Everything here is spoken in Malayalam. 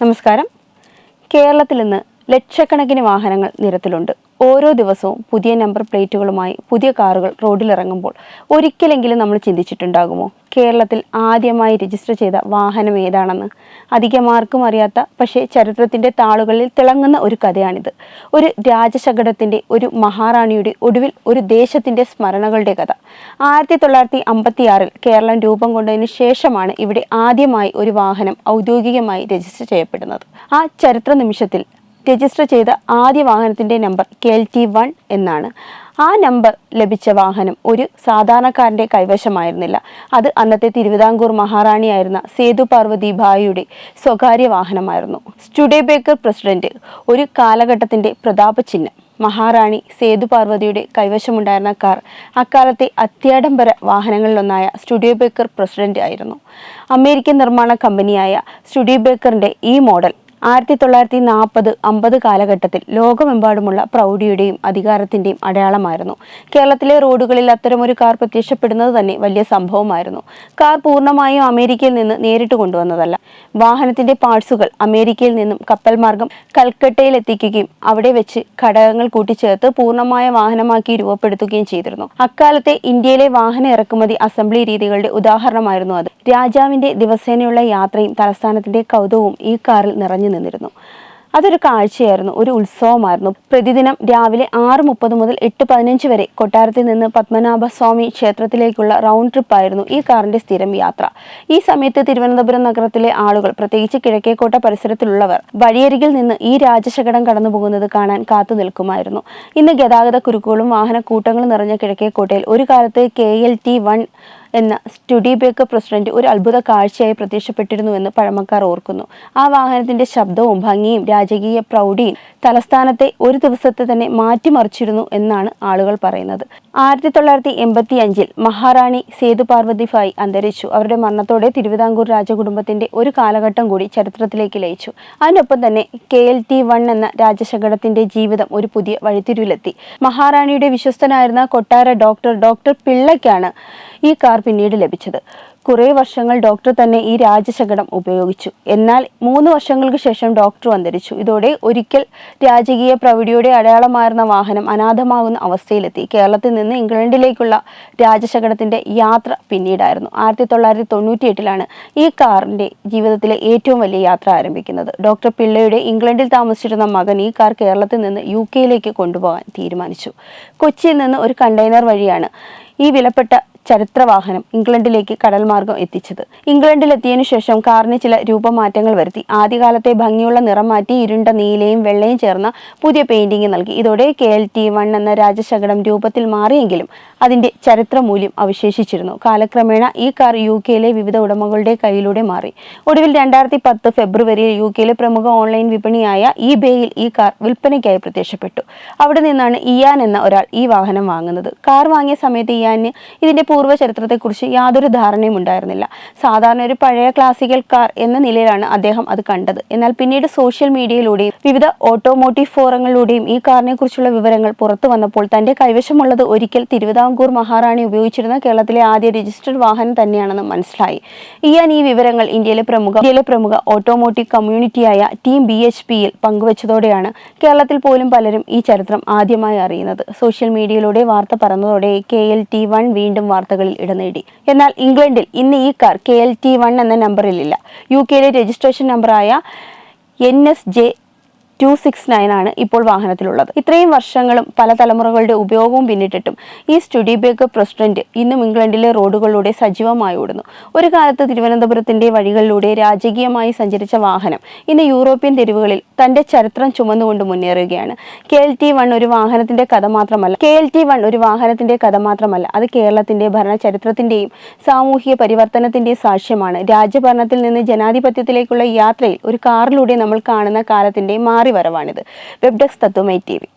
നമസ്കാരം. കേരളത്തിൽ ഇന്ന് ലക്ഷക്കണക്കിന് വാഹനങ്ങൾ നിരത്തിലുണ്ട്. ഓരോ ദിവസവും പുതിയ നമ്പർ പ്ലേറ്റുകളുമായി പുതിയ കാറുകൾ റോഡിലിറങ്ങുമ്പോൾ ഒരിക്കലെങ്കിലും നമ്മൾ ചിന്തിച്ചിട്ടുണ്ടാകുമോ? കേരളത്തിൽ ആദ്യമായി രജിസ്റ്റർ ചെയ്ത വാഹനം ഏതാണെന്ന്? അധികമാർക്കും അറിയാത്ത പക്ഷേ ചരിത്രത്തിന്റെ താളുകളിൽ തിളങ്ങുന്ന ഒരു കഥയാണിത്. ഒരു രാജശകടത്തിന്റെ ഒരു മഹാറാണിയുടെ ഒടുവിൽ ഒരു ദേശത്തിന്റെ സ്മരണകളുടെ കഥ. ആയിരത്തി തൊള്ളായിരത്തി അമ്പത്തിയാറിൽ കേരളം രൂപം കൊണ്ടതിന് ശേഷമാണ് ഇവിടെ ആദ്യമായി ഒരു വാഹനം ഔദ്യോഗികമായി രജിസ്റ്റർ ചെയ്യപ്പെടുന്നത്. ആ ചരിത്ര നിമിഷത്തിൽ രജിസ്റ്റർ ചെയ്ത ആദ്യ വാഹനത്തിന്റെ number K L T one എന്നാണ്. ആ നമ്പർ ലഭിച്ച വാഹനം ഒരു സാധാരണക്കാരന്റെ കൈവശമായിരുന്നില്ല. അത് അന്നത്തെ തിരുവിതാംകൂർ മഹാറാണിയായിരുന്ന സേതു പാർവതി ഭായിയുടെ സ്വകാര്യ വാഹനമായിരുന്നു. സ്റ്റുഡേബേക്കർ പ്രസിഡന്റ് ഒരു കാലഘട്ടത്തിന്റെ പ്രതാപ ചിഹ്നം. മഹാറാണി സേതു പാർവതിയുടെ കൈവശമുണ്ടായിരുന്ന കാർ അക്കാലത്തെ അത്യാഡംബര വാഹനങ്ങളിലൊന്നായ സ്റ്റുഡിയോ ബേക്കർ പ്രസിഡന്റ് ആയിരുന്നു. അമേരിക്കൻ നിർമ്മാണ കമ്പനിയായ സ്റ്റുഡിയോ ബേക്കറിന്റെ ഈ മോഡൽ ആയിരത്തി തൊള്ളായിരത്തി നാൽപ്പത് അമ്പത് കാലഘട്ടത്തിൽ ലോകമെമ്പാടുമുള്ള പ്രൗഢിയുടെയും അധികാരത്തിന്റെയും അടയാളമായിരുന്നു. കേരളത്തിലെ റോഡുകളിൽ അത്തരമൊരു കാർ പ്രത്യക്ഷപ്പെടുന്നത് തന്നെ വലിയ സംഭവമായിരുന്നു. കാർ പൂർണമായും അമേരിക്കയിൽ നിന്ന് നേരിട്ട് കൊണ്ടുവന്നതല്ല. വാഹനത്തിന്റെ പാർട്സുകൾ അമേരിക്കയിൽ നിന്നും കപ്പൽ മാർഗം കൽക്കട്ടയിൽ എത്തിക്കുകയും അവിടെ വെച്ച് ഘടകങ്ങൾ കൂട്ടിച്ചേർത്ത് പൂർണമായ വാഹനമാക്കി രൂപപ്പെടുത്തുകയും ചെയ്തിരുന്നു. അക്കാലത്തെ ഇന്ത്യയിലെ വാഹന ഇറക്കുമതി അസംബ്ലി രീതികളുടെ ഉദാഹരണമായിരുന്നു അത്. രാജാവിന്റെ ദിവസേനയുള്ള യാത്രയും തലസ്ഥാനത്തിന്റെ കൗതുകവും ഈ കാറിൽ നിറഞ്ഞു നിന്നിരുന്നു. അതൊരു കാഴ്ചയായിരുന്നു ഒരു ഉത്സവമായിരുന്നു. പ്രതിദിനം രാവിലെ ആറ് മുപ്പത് മുതൽ എട്ട് പതിനഞ്ച് വരെ കൊട്ടാരത്തിൽ നിന്ന് പത്മനാഭ സ്വാമി ക്ഷേത്രത്തിലേക്കുള്ള റൗണ്ട് ട്രിപ്പ് ആയിരുന്നു ഈ കാറിന്റെ സ്ഥിരം യാത്ര. ഈ സമയത്ത് തിരുവനന്തപുരം നഗരത്തിലെ ആളുകൾ പ്രത്യേകിച്ച് കിഴക്കേക്കോട്ട പരിസരത്തിലുള്ളവർ വഴിയരികിൽ നിന്ന് ഈ രാജശകടം കടന്നു പോകുന്നത് കാണാൻ കാത്തു നിൽക്കുമായിരുന്നു. ഇന്ന് ഗതാഗത കുരുക്കുകളും വാഹനക്കൂട്ടങ്ങളും നിറഞ്ഞ കിഴക്കേക്കോട്ടയിൽ ഒരു കാലത്ത് കെ എൽ ടി വൺ എന്ന സ്റ്റുഡി ബേക്ക് പ്രസിഡന്റ് ഒരു അത്ഭുത കാഴ്ചയായി പ്രത്യക്ഷപ്പെട്ടിരുന്നുവെന്ന് പഴമക്കാർ ഓർക്കുന്നു. ആ വാഹനത്തിന്റെ ശബ്ദവും ഭംഗിയും രാജകീയ പ്രൗഢിയും തലസ്ഥാനത്തെ ഒരു ദിവസത്തെ തന്നെ മാറ്റിമറിച്ചിരുന്നു എന്നാണ് ആളുകൾ പറയുന്നത്. ആയിരത്തി തൊള്ളായിരത്തി എൺപത്തി അഞ്ചിൽ മഹാറാണി സേതു പാർവതി ഫായ് അന്തരിച്ചു. അവരുടെ മരണത്തോടെ തിരുവിതാംകൂർ രാജകുടുംബത്തിന്റെ ഒരു കാലഘട്ടം കൂടി ചരിത്രത്തിലേക്ക് ലയിച്ചു. അതിനൊപ്പം തന്നെ കെ എൽ ടി വൺ എന്ന രാജശകടത്തിന്റെ ജീവിതം ഒരു പുതിയ വഴിത്തിരിവിലെത്തി. മഹാറാണിയുടെ വിശ്വസ്തനായിരുന്ന കൊട്ടാര ഡോക്ടർ ഡോക്ടർ പിള്ളയ്ക്കാണ് ഈ കാർ പിന്നീട് ലഭിച്ചത്. കുറേ വർഷങ്ങൾ ഡോക്ടർ തന്നെ ഈ രാജശകടം ഉപയോഗിച്ചു. എന്നാൽ മൂന്ന് വർഷങ്ങൾക്ക് ശേഷം ഡോക്ടർ അന്തരിച്ചു. ഇതോടെ ഒരിക്കൽ രാജകീയ പ്രവിഡിയുടെ അടയാളമായിരുന്ന വാഹനം അനാഥമാകുന്ന അവസ്ഥയിലെത്തി. കേരളത്തിൽ നിന്ന് ഇംഗ്ലണ്ടിലേക്കുള്ള രാജശകടത്തിന്റെ യാത്ര പിന്നീടായിരുന്നു. ആയിരത്തി തൊള്ളായിരത്തി തൊണ്ണൂറ്റി എട്ടിലാണ് ഈ കാറിന്റെ ജീവിതത്തിലെ ഏറ്റവും വലിയ യാത്ര ആരംഭിക്കുന്നത്. ഡോക്ടർ പിള്ളയുടെ ഇംഗ്ലണ്ടിൽ താമസിച്ചിരുന്ന മകൻ ഈ കാർ കേരളത്തിൽ നിന്ന് യു കെയിലേക്ക് കൊണ്ടുപോകാൻ തീരുമാനിച്ചു. കൊച്ചിയിൽ നിന്ന് ഒരു കണ്ടെയ്നർ വഴിയാണ് ഈ വിലപ്പെട്ട ചരിത്രവാഹനം ഇംഗ്ലണ്ടിലേക്ക് കടൽ മാർഗം എത്തിച്ചത്. ഇംഗ്ലണ്ടിലെത്തിയതിനു ശേഷം കാറിന് ചില രൂപമാറ്റങ്ങൾ വരുത്തി. ആദ്യകാലത്തെ ഭംഗിയുള്ള നിറം മാറ്റി ഇരുണ്ട നീലയും വെള്ളയും ചേർന്ന പുതിയ പെയിന്റിംഗ് നൽകി. ഇതോടെ കെ എൽ ടി വൺ എന്ന രാജശകടം രൂപത്തിൽ മാറിയെങ്കിലും അതിന്റെ ചരിത്ര മൂല്യം അവശേഷിച്ചിരുന്നു. കാലക്രമേണ ഈ കാർ യു കെയിലെ വിവിധ ഉടമകളുടെ കയ്യിലൂടെ മാറി. ഒടുവിൽ രണ്ടായിരത്തി പത്ത് ഫെബ്രുവരിയിൽ യു കെയിലെ പ്രമുഖ ഓൺലൈൻ വിപണിയായ ഇ ബേയിൽ ഈ കാർ വിൽപ്പനയ്ക്കായി പ്രത്യക്ഷപ്പെട്ടു. അവിടെ നിന്നാണ് ഇയാൻ എന്ന ഒരാൾ ഈ വാഹനം വാങ്ങുന്നത്. കാർ വാങ്ങിയ സമയത്ത് ഇയാന് ഇതിന്റെ പൂർവ ചരിത്രത്തെക്കുറിച്ച് യാതൊരു ധാരണയും ഉണ്ടായിരുന്നില്ല. സാധാരണ ഒരു പഴയ ക്ലാസിക്കൽ കാർ എന്ന നിലയിലാണ് അദ്ദേഹം അത് കണ്ടത്. എന്നാൽ പിന്നീട് സോഷ്യൽ മീഡിയയിലൂടെയും വിവിധ ഓട്ടോമോട്ടീവ് ഫോറങ്ങളിലൂടെയും ഈ കാറിനെ കുറിച്ചുള്ള വിവരങ്ങൾ പുറത്തു വന്നപ്പോൾ തന്റെ കൈവശമുള്ളത് ഒരിക്കൽ തിരുവിതാംകൂർ മഹാറാണി ഉപയോഗിച്ചിരുന്ന കേരളത്തിലെ ആദ്യ രജിസ്റ്റർഡ് വാഹനം തന്നെയാണെന്ന് മനസ്സിലായി. ഇയാൻ ഈ വിവരങ്ങൾ ഇന്ത്യയിലെ പ്രമുഖ ഇന്ത്യയിലെ പ്രമുഖ ഓട്ടോമോട്ടീവ് കമ്മ്യൂണിറ്റിയായ ടീം ബി എച്ച് പിയിൽ പങ്കുവച്ചതോടെയാണ് കേരളത്തിൽ പോലും പലരും ഈ ചരിത്രം ആദ്യമായി അറിയുന്നത്. സോഷ്യൽ മീഡിയയിലൂടെ വാർത്ത പറഞ്ഞതോടെ കെ എൽ ടി വൺ വീണ്ടും വാർത്തകളിൽ ഇടം നേടി. എന്നാൽ ഇംഗ്ലണ്ടിൽ ഇന്ന് ഈ car K L T one എന്ന നമ്പറിലില്ല യു കെയിലെ രജിസ്ട്രേഷൻ നമ്പറായ N S J two six nine ആണ് ഇപ്പോൾ വാഹനത്തിലുള്ളത്. ഇത്രയും വർഷങ്ങളും പല തലമുറകളുടെ ഉപയോഗവും പിന്നിട്ടിട്ടും ഈ സ്റ്റുഡിബേക്ക് പ്രസിഡന്റ് ഇന്നും ഇംഗ്ലണ്ടിലെ റോഡുകളിലൂടെ സജീവമായി ഓടുന്നു. ഒരു കാലത്ത് തിരുവനന്തപുരത്തിന്റെ വഴികളിലൂടെ രാജകീയമായി സഞ്ചരിച്ച വാഹനം ഇന്ന് യൂറോപ്യൻ തെരുവുകളിൽ തന്റെ ചരിത്രം ചുമന്നുകൊണ്ട് മുന്നേറുകയാണ്. കെ എൽ ടി വൺ ഒരു വാഹനത്തിന്റെ കഥ മാത്രമല്ല കെ എൽ ടി വൺ ഒരു വാഹനത്തിന്റെ കഥ മാത്രമല്ല അത് കേരളത്തിന്റെ ഭരണചരിത്രത്തിന്റെയും സാമൂഹിക പരിവർത്തനത്തിന്റെയും സാക്ഷ്യമാണ്. രാജ്യഭരണത്തിൽ നിന്ന് ജനാധിപത്യത്തിലേക്കുള്ള യാത്രയിൽ ഒരു കാറിലൂടെ നമ്മൾ കാണുന്ന കാലത്തിന്റെ മാറി വരവാണിത്. വെബ് ഡെസ്ക് തത്വമേ ടി വി.